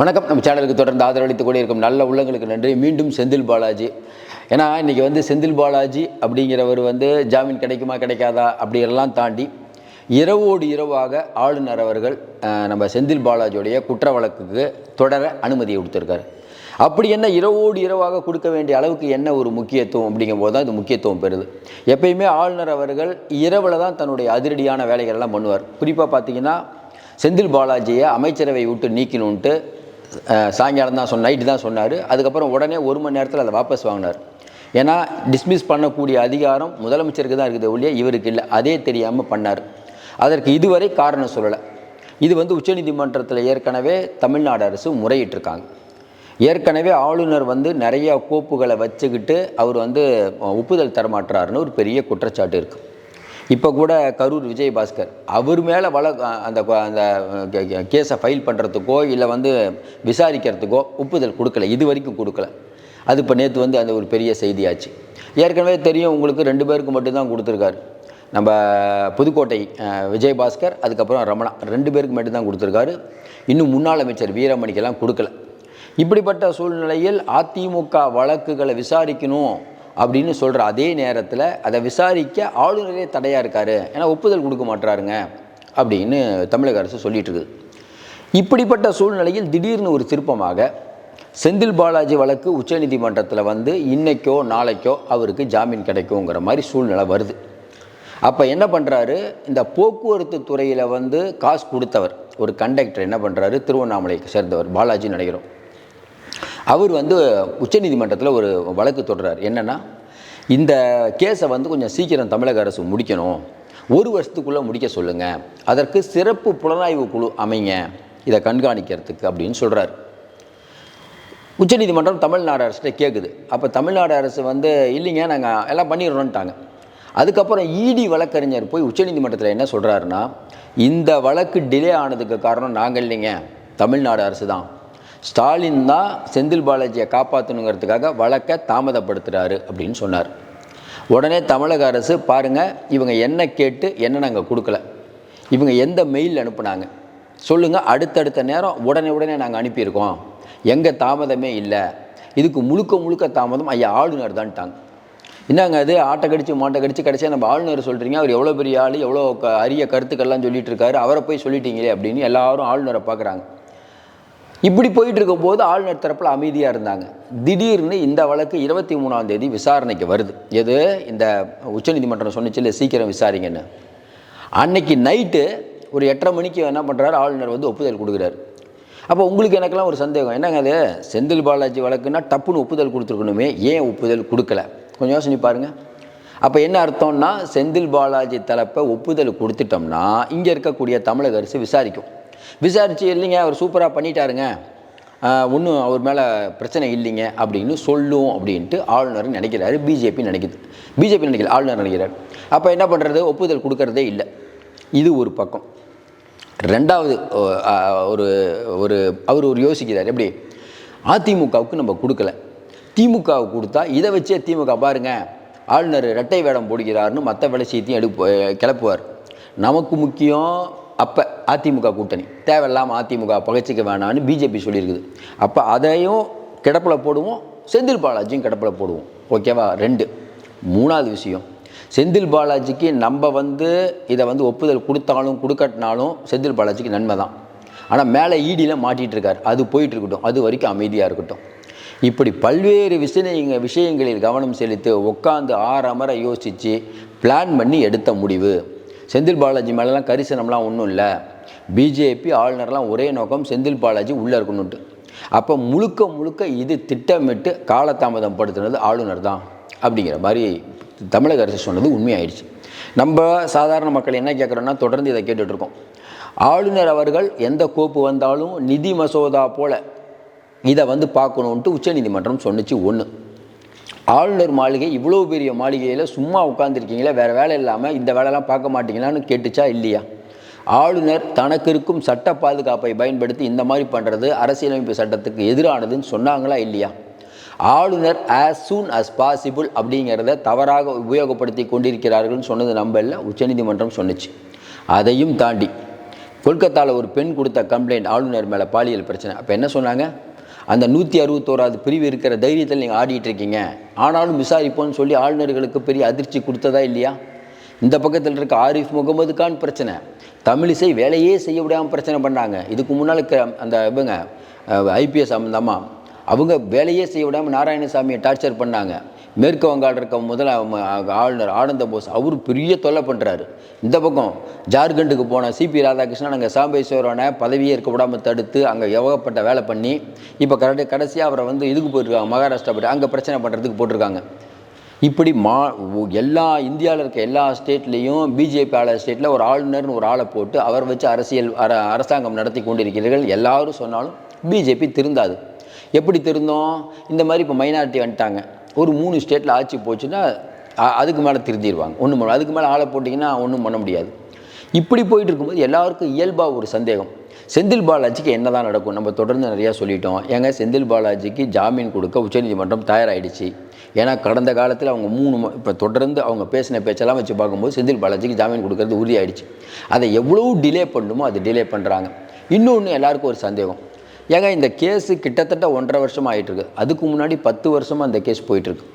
வணக்கம். நம்ம சேனலுக்கு தொடர்ந்து ஆதரவளித்து கூட இருக்கும் நல்ல உள்ளங்களுக்கு நன்றி. மீண்டும் செந்தில் பாலாஜி. ஏன்னா இன்றைக்கி வந்து செந்தில் பாலாஜி அப்படிங்கிறவர் வந்து ஜாமீன் கிடைக்குமா கிடைக்காதா அப்படியெல்லாம் தாண்டி இரவோடு இரவாக ஆளுநர் அவர்கள் நம்ம செந்தில் பாலாஜியுடைய குற்ற வழக்குக்கு தொடர அனுமதியை கொடுத்துருக்காரு. அப்படி என்ன இரவோடு இரவாக கொடுக்க வேண்டிய அளவுக்கு என்ன ஒரு முக்கியத்துவம் அப்படிங்கும்போது தான் இது முக்கியத்துவம் பெறுது. எப்பயுமே ஆளுநர் அவர்கள் இரவில் தான் தன்னுடைய அதிரடியான வேலைகள் எல்லாம் பண்ணுவார். குறிப்பாக பார்த்தீங்கன்னா செந்தில் பாலாஜியை அமைச்சரவை விட்டு நீக்கணுன்ட்டு சாயங்காலம் தான் சொன்ன நைட்டு தான் சொன்னார். அதுக்கப்புறம் உடனே ஒரு மணி நேரத்தில் அதை வாபஸ் வாங்கினார். ஏன்னா டிஸ்மிஸ் பண்ணக்கூடிய அதிகாரம் முதலமைச்சருக்கு தான் இருக்குது ஒழிய இவருக்கு இல்லை. அதே தெரியாமல் பண்ணார். அதற்கு இதுவரை காரணம் சொல்லலை. இது வந்து உச்சநீதிமன்றத்தில் ஏற்கனவே தமிழ்நாடு அரசு முறையிட்டிருக்காங்க. ஏற்கனவே ஆளுநர் வந்து நிறைய கோப்புகளை வச்சுக்கிட்டு அவர் வந்து ஒப்புதல் தரமாட்டுறாருன்னு ஒரு பெரிய குற்றச்சாட்டு இருக்குது இப்போ கூட கரூர் விஜயபாஸ்கர் அவர் மேலே வழ அந்த அந்த கேஸை ஃபைல் பண்ணுறதுக்கோ இல்லை வந்து விசாரிக்கிறதுக்கோ ஒப்புதல் கொடுக்கல இது வரைக்கும் கொடுக்கல. அது இப்போ நேற்று வந்து அந்த ஒரு பெரிய செய்தியாச்சு. ஏற்கனவே தெரியும் உங்களுக்கு ரெண்டு பேருக்கு மட்டும்தான் கொடுத்துருக்காரு. நம்ம புதுக்கோட்டை விஜயபாஸ்கர் அதுக்கப்புறம் ரமணா ரெண்டு பேருக்கு மட்டும்தான் கொடுத்துருக்காரு. இன்னும் முன்னாள் அமைச்சர் வீரமணிக்கெல்லாம் கொடுக்கல. இப்படிப்பட்ட சூழ்நிலையில் அதிமுக வழக்குகளை விசாரிக்கணும் அப்படின்னு சொல்கிற அதே நேரத்தில் அதை விசாரிக்க ஆளுநரே தடையாக இருக்கார். ஏன்னா ஒப்புதல் கொடுக்க மாட்டுறாருங்க அப்படின்னு தமிழக அரசு சொல்லிட்டு இருக்குது. இப்படிப்பட்ட சூழ்நிலையில் திடீர்னு ஒரு திருப்பமாக செந்தில் பாலாஜி வழக்கு உச்சநீதிமன்றத்தில் வந்து இன்னைக்கோ நாளைக்கோ அவருக்கு ஜாமீன் கிடைக்குங்கிற மாதிரி சூழ்நிலை வருது. அப்போ என்ன பண்ணுறாரு இந்த போக்குவரத்து துறையில் வந்து காசு கொடுத்தவர் ஒரு கண்டக்டர் என்ன பண்ணுறாரு திருவண்ணாமலைக்கு சேர்ந்தவர் பாலாஜி நடிகரும் அவர் வந்து உச்சநீதிமன்றத்தில் ஒரு வழக்கு தொடர்றார் என்னென்னா இந்த கேஸை வந்து கொஞ்சம் சீக்கிரம் தமிழக அரசு முடிக்கணும். ஒரு வருஷத்துக்குள்ளே முடிக்க சொல்லுங்கள் அதற்கு சிறப்பு புலனாய்வு குழு அமைங்க. இதை கண்காணிக்கிறதுக்கு அப்படின்னு சொல்கிறார் உச்சநீதிமன்றம் தமிழ்நாடு அரசுகிட்ட கேட்குது அப்போ தமிழ்நாடு அரசு வந்து இல்லைங்க நாங்கள் எல்லாம் பண்ணிடுறோன்ட்டாங்க அதுக்கப்புறம் இடி வழக்கறிஞர் போய் உச்சநீதிமன்றத்தில் என்ன சொல்கிறாருன்னா இந்த வழக்கு டிலே ஆனதுக்கு காரணம் நாங்கள் இல்லைங்க. தமிழ்நாடு அரசு தான் ஸ்டாலின் தான் செந்தில் பாலாஜியை காப்பாற்றணுங்கிறதுக்காக வழக்கை தாமதப்படுத்துகிறாரு அப்படின்னு சொன்னார். உடனே தமிழக அரசு பாருங்கள் இவங்க என்ன கேட்டு என்ன நாங்கள் கொடுக்கல. இவங்க எந்த மெயில் அனுப்புனாங்க. சொல்லுங்கள் அடுத்தடுத்த நேரம் உடனே உடனே நாங்கள் அனுப்பியிருக்கோம். எங்கள் தாமதமே இல்லை. இதுக்கு முழுக்க முழுக்க தாமதம் ஐயா ஆளுநர் தான்ட்டாங்க என்னங்க அது? ஆட்டை கடிச்சு மாட்டை கடிச்சு கடைசியாக நம்ம ஆளுநர் சொல்கிறீங்க அவர் எவ்வளோ பெரிய ஆள் எவ்வளோ க அரிய கருத்துக்கள்லாம் சொல்லிட்டு இருக்காரு. அவரை போய் சொல்லிட்டீங்களே அப்படின்னு எல்லாரும் ஆளுநரை பார்க்குறாங்க இப்படி போயிட்டு இருக்கும்போது ஆளுநர் தரப்பில் அமைதியாக இருந்தாங்க. திடீர்னு இந்த வழக்கு இருபத்தி மூணாம் தேதி விசாரணைக்கு வருது. எது? இந்த உச்சநீதிமன்றம் சொன்னிச்சு இல்லை சீக்கிரம் விசாரிங்கன்னு. அன்னைக்கு நைட்டு ஒரு எட்டரை மணிக்கு என்ன பண்ணுறாரு ஆளுநர் வந்து ஒப்புதல் கொடுக்குறாரு. அப்போ உங்களுக்கு எனக்கெல்லாம் ஒரு சந்தேகம். என்னங்க அது? செந்தில் பாலாஜி வழக்குன்னா டப்புன்னு ஒப்புதல் கொடுத்துருக்கணுமே. ஏன் ஒப்புதல் கொடுக்கல? கொஞ்சம் யோசனை பாருங்கள் அப்போ என்ன அர்த்தம்னா செந்தில் பாலாஜி தரப்பை ஒப்புதல் கொடுத்துட்டோம்னா இங்கே இருக்கக்கூடிய தமிழக அரசு விசாரிக்கும். விசாரித்து இல்லைங்க அவர் சூப்பராக பண்ணிட்டாருங்க. ஒன்றும் அவர் மேலே பிரச்சனை இல்லைங்க அப்படின்னு சொல்லும் அப்படின்ட்டு ஆளுநர் நினைக்கிறாரு பிஜேபி நினைக்குது. பிஜேபி நினைக்கல ஆளுநர் நினைக்கிறார். அப்போ என்ன பண்ணுறது ஒப்புதல் கொடுக்கறதே இல்லை. இது ஒரு பக்கம். ரெண்டாவது ஒரு ஒரு அவர் ஒரு யோசிக்கிறார் எப்படி? அதிமுகவுக்கு நம்ம கொடுக்கல. திமுகவுக்கு கொடுத்தா இதை வச்சே திமுக பாருங்கள் ஆளுநர் இரட்டை வேடம் போடுகிறார்னு மற்ற வேலை செய்தியும் எடுப்பு கிளப்புவார். நமக்கு முக்கியம் அப்போ. அதிமுக கூட்டணி. தேவையில்லாமல் அதிமுக பகைச்சிக்க வேணாம்னு பிஜேபி சொல்லியிருக்குது. அப்போ அதையும் கிடப்பில் போடுவோம் செந்தில் பாலாஜியும் கிடப்பில் போடுவோம். ஓகேவா? ரெண்டு. மூணாவது விஷயம் செந்தில் பாலாஜிக்கு நம்ம வந்து இதை வந்து ஒப்புதல் கொடுத்தாலும் கொடுக்கட்டினாலும் செந்தில் பாலாஜிக்கு நன்மை தான். ஆனால் மேலே ஈடியில் மாட்டிகிட்டு இருக்கார் அது போயிட்டு இருக்கட்டும். அது வரைக்கும் அமைதியாக இருக்கட்டும். இப்படி பல்வேறு விஷயங்கள் விஷயங்களில் கவனம் செலுத்தி உட்காந்து ஆறமர யோசித்து பிளான் பண்ணி எடுத்த முடிவு. செந்தில் பாலாஜி மேலெலாம் கரிசனம்லாம் ஒன்றும் இல்லை. பிஜேபி ஆளுநர்லாம் ஒரே நோக்கம் செந்தில் பாலாஜி உள்ளே இருக்கணுன்ட்டு அப்போ முழுக்க முழுக்க இது திட்டமிட்டு காலதாமதம் படுத்துனது ஆளுநர் தான் அப்படிங்கிற மாதிரி தமிழக அரசு சொன்னது உண்மையாயிடுச்சு. நம்ம சாதாரண மக்கள் என்ன கேட்குறோன்னா தொடர்ந்து இதை கேட்டுட்ருக்கோம். ஆளுநர் அவர்கள் எந்த கோப்பு வந்தாலும் நிதி மசோதா போல் இதை வந்து பார்க்கணுன்ட்டு உச்சநீதிமன்றம் சொன்னிச்சு ஒன்று ஆளுநர் மாளிகை இவ்வளோ பெரிய மாளிகையில் சும்மா உட்காந்துருக்கீங்களே வேறு வேலை இல்லாமல் இந்த வேலைலாம் பார்க்க மாட்டீங்களான்னு கேட்டுச்சா இல்லையா? ஆளுநர் தனக்கு இருக்கும் சட்ட பாதுகாப்பை பயன்படுத்தி இந்த மாதிரி பண்ணுறது அரசியலமைப்பு சட்டத்துக்கு எதிரானதுன்னு சொன்னாங்களா இல்லையா? ஆளுநர் ஆஸ் சூன் அஸ் பாசிபிள் அப்படிங்கிறத தவறாக உபயோகப்படுத்தி கொண்டிருக்கிறார்கள்னு சொன்னது நம்ப இல்லை உச்சநீதிமன்றம் சொன்னுச்சு. அதையும் தாண்டி கொல்கத்தாவில் ஒரு பெண் கொடுத்த கம்ப்ளைண்ட் ஆளுநர் மேலே பாலியல் பிரச்சனை. அப்போ என்ன சொன்னாங்க? அந்த நூற்றி அறுபத்தோராது பிரிவு இருக்கிற தைரியத்தில் நீங்கள் ஆடிட்டு இருக்கீங்க. ஆனாலும் விசாரிப்போம்னு சொல்லி ஆளுநர்களுக்கு பெரிய அதிர்ச்சி கொடுத்ததா இல்லையா? இந்த பக்கத்தில் இருக்க ஆரிஃப் முகமது கான் பிரச்சனை. தமிழிசை வேலையே செய்ய விடாமல் பிரச்சனை பண்ணாங்க இதுக்கு முன்னால் அந்த இவங்க ஐபிஎஸ் அந்த அம்மா அவங்க வேலையே செய்ய விடாமல் நாராயணசாமியை டார்ச்சர் பண்ணாங்க. மேற்கு வங்காள இருக்க முதல் ஆளுநர் ஆனந்த போஸ் அவர் பெரிய தொல்லை பண்ணுறாரு இந்த பக்கம் ஜார்க்கண்டுக்கு போன சிபி ராதாகிருஷ்ணன் அங்கே சாம்பேஸ்வரனை பதவியே இருக்க விடாமல் தடுத்து அங்கே யோகப்பட்ட வேலை பண்ணி இப்போ கரெக்டாக கடைசியாக அவரை வந்து இதுக்கு போயிருக்காங்க மகாராஷ்டிரா போய்ட்டு அங்கே பிரச்சனை பண்ணுறதுக்கு போட்டிருக்காங்க. இப்படி மா எல்லா இந்தியாவில் இருக்க எல்லா ஸ்டேட்லேயும் பிஜேபி ஆள ஸ்டேட்டில் ஒரு ஆளுநர்னு ஒரு ஆளை போட்டு அவர் வச்சு அரசியல் அர அரசாங்கம் நடத்தி கொண்டிருக்கிறீர்கள். எல்லாரும் சொன்னாலும் பிஜேபி திருந்தாது. எப்படி திருந்தோம்? இந்த மாதிரி இப்போ மைனாரிட்டி வந்துட்டாங்க. ஒரு மூணு ஸ்டேட்டில் ஆட்சி போச்சுன்னா அதுக்கு மேலே திருந்திடுவாங்க ஒன்றும் பண்ண அதுக்கு மேலே ஆளை போட்டிங்கன்னா ஒன்றும் பண்ண முடியாது. இப்படி போயிட்டு இருக்கும்போது எல்லாருக்கும் இயல்பாக ஒரு சந்தேகம். செந்தில் பாலாஜிக்கு என்னதான் நடக்கும்? நம்ம தொடர்ந்து நிறையா சொல்லிட்டோம். ஏங்க செந்தில் பாலாஜிக்கு ஜாமீன் கொடுக்க உச்சநீதிமன்றம் தயாராகிடுச்சு ஏன்னா கடந்த காலத்தில் அவங்க மூணு இப்போ தொடர்ந்து அவங்க பேசின பேச்செல்லாம் வச்சு பார்க்கும்போது செந்தில் பாலாஜிக்கு ஜாமீன் கொடுக்கறது உறுதியாயிடுச்சு. அதை எவ்வளோ டிலே பண்ணுமோ அது டிலே பண்ணுறாங்க இன்னொன்று எல்லாருக்கும் ஒரு சந்தேகம். ஏங்க இந்த கேஸு கிட்டத்தட்ட ஒன்றரை வருஷம் ஆகிட்டுருக்கு அதுக்கு முன்னாடி பத்து வருஷமாக அந்த கேஸ் போயிட்டுருக்கு.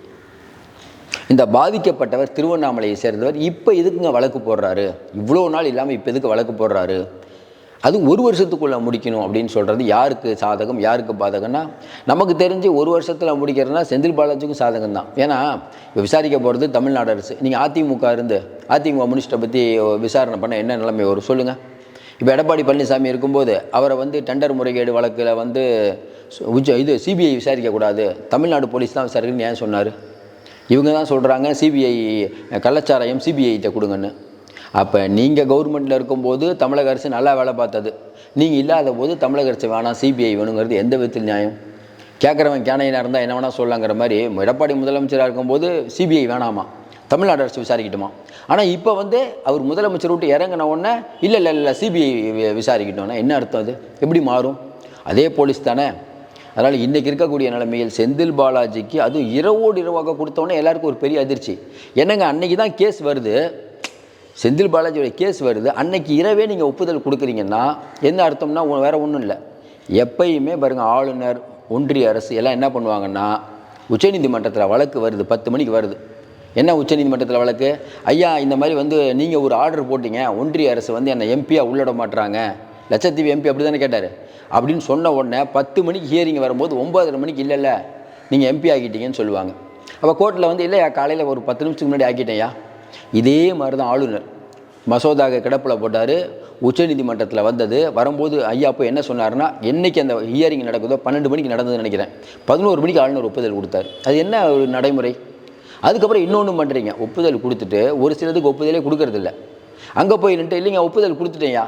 இந்த பாதிக்கப்பட்டவர் திருவண்ணாமலையை சேர்ந்தவர் இப்போ எதுக்குங்க வழக்கு போடுறாரு? இவ்வளோ நாள் இல்லாமல் இப்போ எதுக்கு வழக்கு போடுறாரு? அது ஒரு வருஷத்துக்குள்ளே முடிக்கணும் அப்படின்னு சொல்கிறது யாருக்கு சாதகம் யாருக்கு பாதகம்னா நமக்கு தெரிஞ்சு ஒரு வருஷத்தில் முடிக்கிறதுனா செந்தில் பாலாஜிக்கும் சாதகம் தான் ஏன்னா இப்போ விசாரிக்க போகிறது தமிழ்நாடு அரசு. நீங்கள் அதிமுக இருந்து அதிமுக மினிஸ்டரை பற்றி விசாரணை பண்ண என்ன நிலைமை வரும் சொல்லுங்கள் இப்போ எடப்பாடி பழனிசாமி இருக்கும்போது அவரை வந்து டெண்டர் முறைகேடு வழக்கில் வந்து உச்ச இது சிபிஐ விசாரிக்கக்கூடாது தமிழ்நாடு போலீஸ் தான் விசாரிக்கணும்னு ஏன் சொன்னார்? இவங்க தான் சொல்கிறாங்க சிபிஐ கள்ளச்சாராயம் சிபிஐகிட்ட கொடுங்கன்னு. அப்போ நீங்கள் கவர்மெண்ட்டில் இருக்கும்போது தமிழக அரசு நல்லா வேலை பார்த்தது. நீங்கள் இல்லாத போது தமிழக அரசு வேணாம் சிபிஐ வேணுங்கிறது எந்த விதத்தில் நியாயம்? கேட்குறவன் கேனையனாக இருந்தால் என்ன வேணால் சொல்லலாங்கிற மாதிரி எடப்பாடி முதலமைச்சராக இருக்கும்போது சிபிஐ வேணாமா? தமிழ்நாடு அரசு விசாரிக்கட்டுமா? ஆனால் இப்போ வந்து அவர் முதலமைச்சர் விட்டு இறங்கின உடனே இல்லை இல்லை இல்லை சிபிஐ விசாரிக்கட்டும்னா என்ன அர்த்தம் அது? எப்படி மாறும்? அதே போலீஸ் தானே. அதனால் இன்றைக்கி இருக்கக்கூடிய நிலைமையில் செந்தில் பாலாஜிக்கு அதுவும் இரவோடு இரவாக கொடுத்தோன்னே எல்லாருக்கும் ஒரு பெரிய அதிர்ச்சி. என்னங்க அன்னைக்கு தான் கேஸ் வருது. செந்தில் பாலாஜியோட கேஸ் வருது. அன்னைக்கு இரவே நீங்கள் ஒப்புதல் கொடுக்குறீங்கன்னா என்ன அர்த்தம்னா வேறு ஒன்றும் இல்லை. எப்பயுமே பாருங்கள் ஆளுநர் ஒன்றிய அரசு எல்லாம் என்ன பண்ணுவாங்கன்னா உச்சநீதிமன்றத்தில் வழக்கு வருது பத்து மணிக்கு வருது. என்ன உச்சநீதிமன்றத்தில் வழக்கு? ஐயா இந்த மாதிரி வந்து நீங்கள் ஒரு ஆர்டர் போட்டீங்க ஒன்றிய அரசு வந்து என்னை எம்பியாக உள்ளிட மாட்டுறாங்க லட்சத்தீவு எம்பி அப்படி தானே கேட்டார். அப்படின்னு சொன்ன உடனே பத்து மணிக்கு ஹியரிங் வரும்போது ஒம்பதரை மணிக்கு இல்லைல்ல நீங்கள் எம்பி ஆகிட்டீங்கன்னு சொல்லுவாங்க. அப்போ கோர்ட்டில் வந்து இல்லையா காலையில் ஒரு பத்து நிமிஷத்துக்கு முன்னாடி ஆக்கிட்டேயா இதே மாதிரி தான் ஆளுநர். மசோதாக கிடப்பில் போட்டார் உச்சநீதிமன்றத்தில் வந்தது. வரும்போது ஐயா அப்போ என்ன சொன்னார்னா என்னைக்கு அந்த ஹியரிங் நடக்குதோ பன்னெண்டு மணிக்கு நடந்ததுன்னு நினைக்கிறேன். பதினோரு மணிக்கு ஆளுநர் ஒப்புதல் கொடுத்தாரு. அது என்ன ஒரு நடைமுறை? அதுக்கப்புறம் இன்னொன்று பண்ணுறீங்க ஒப்புதல் கொடுத்துட்டு ஒரு சிலதுக்கு ஒப்புதலே கொடுக்கறதில்ல. அங்கே போய் நின்று இல்லைங்க ஒப்புதல் கொடுத்துட்டேயா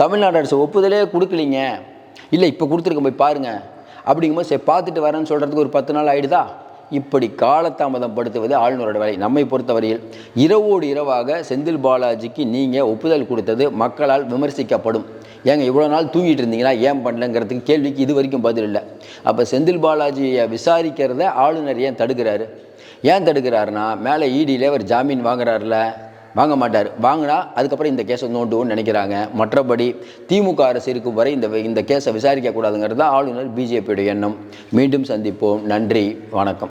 தமிழ்நாடு அரசு ஒப்புதலே கொடுக்கலீங்க. இல்லை இப்போ கொடுத்துருக்க போய் பாருங்கள் அப்படிங்கும்போது சரி பார்த்துட்டு வரேன்னு சொல்கிறதுக்கு ஒரு பத்து நாள் ஆயிடுதா? இப்படி காலதாமதம் படுத்துவது ஆளுநரோட வேலை. நம்மை பொறுத்தவரையில் இரவோடு இரவாக செந்தில் பாலாஜிக்கு நீங்கள் ஒப்புதல் கொடுத்தது மக்களால் விமர்சிக்கப்படும். ஏங்க இவ்வளோ நாள் தூங்கிட்டு இருந்தீங்களா? ஏன் பண்ணலங்கிறதுக்கு கேள்விக்கு இது வரைக்கும் பதில் இல்லை. அப்போ செந்தில் பாலாஜியை விசாரிக்கிறத ஆளுநர் ஏன் தடுக்கிறாரு? ஏன் தடுக்கிறாருன்னா மேலே ஈடியில் அவர் ஜாமீன் வாங்குறாருல. வாங்க மாட்டார். வாங்கினா அதுக்கப்புறம் இந்த கேஸை நோண்டுவோம்னு நினைக்கிறாங்க. மற்றபடி திமுக அரசு இருக்கும் வரை இந்த இந்த கேஸை விசாரிக்கக்கூடாதுங்கிறது தான் ஆளுநர் பிஜேபியோட எண்ணம். மீண்டும் சந்திப்போம். நன்றி. வணக்கம்.